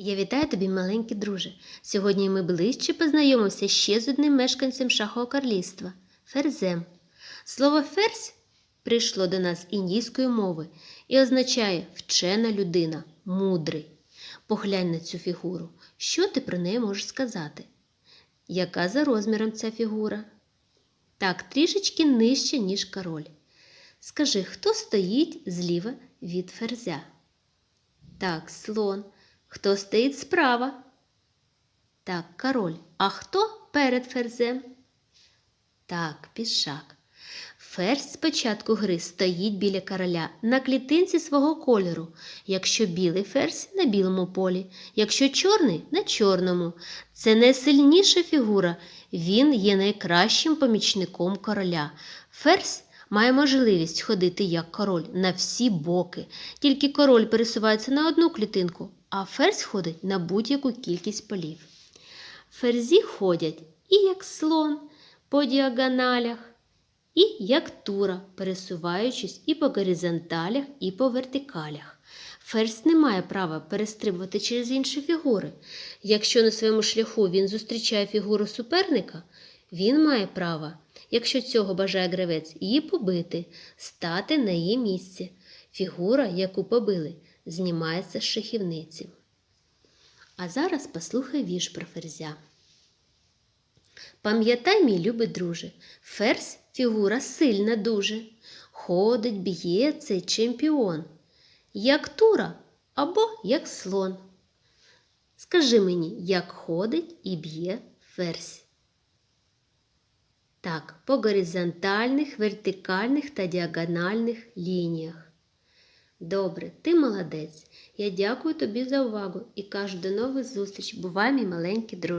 Я вітаю тобі, маленький друже. Сьогодні ми ближче познайомимося ще з одним мешканцем шахового королівства ферзем. Слово ферзь прийшло до нас індійської мови і означає вчена людина, мудрий. Поглянь на цю фігуру. Що ти про неї можеш сказати? Яка за розміром ця фігура? Так, трішечки нижче, ніж король. Скажи, хто стоїть зліва від ферзя? Так, слон. Хто стоїть справа? Так, король. А хто перед ферзем? Так, пішак. Ферзь з початку гри стоїть біля короля на клітинці свого кольору. Якщо білий ферзь на білому полі, якщо чорний на чорному. Це найсильніша фігура. Він є найкращим помічником короля. Ферзь має можливість ходити як король на всі боки. Тільки король пересувається на одну клітинку, а ферзь ходить на будь-яку кількість полів. Ферзі ходять і як слон по діагоналях, і як тура, пересуваючись і по горизонталях, і по вертикалях. Ферзь не має права перестрибувати через інші фігури. Якщо на своєму шляху він зустрічає фігуру суперника, він має право, якщо цього бажає гравець, її побити, стати на її місце. Фігура, яку побили, знімається з шахівниці. А зараз послухай вірш про ферзя. Пам'ятай, мій любий друже, ферзь фігура сильна дуже. Ходить, б'є цей чемпіон, як тура або як слон. Скажи мені, як ходить і б'є ферзь? Так, по горизонтальних, вертикальних та діагональних лініях. Добре, ти молодець. Я дякую тобі за увагу і кажу до нових зустріч. Бувай, мій маленький друже.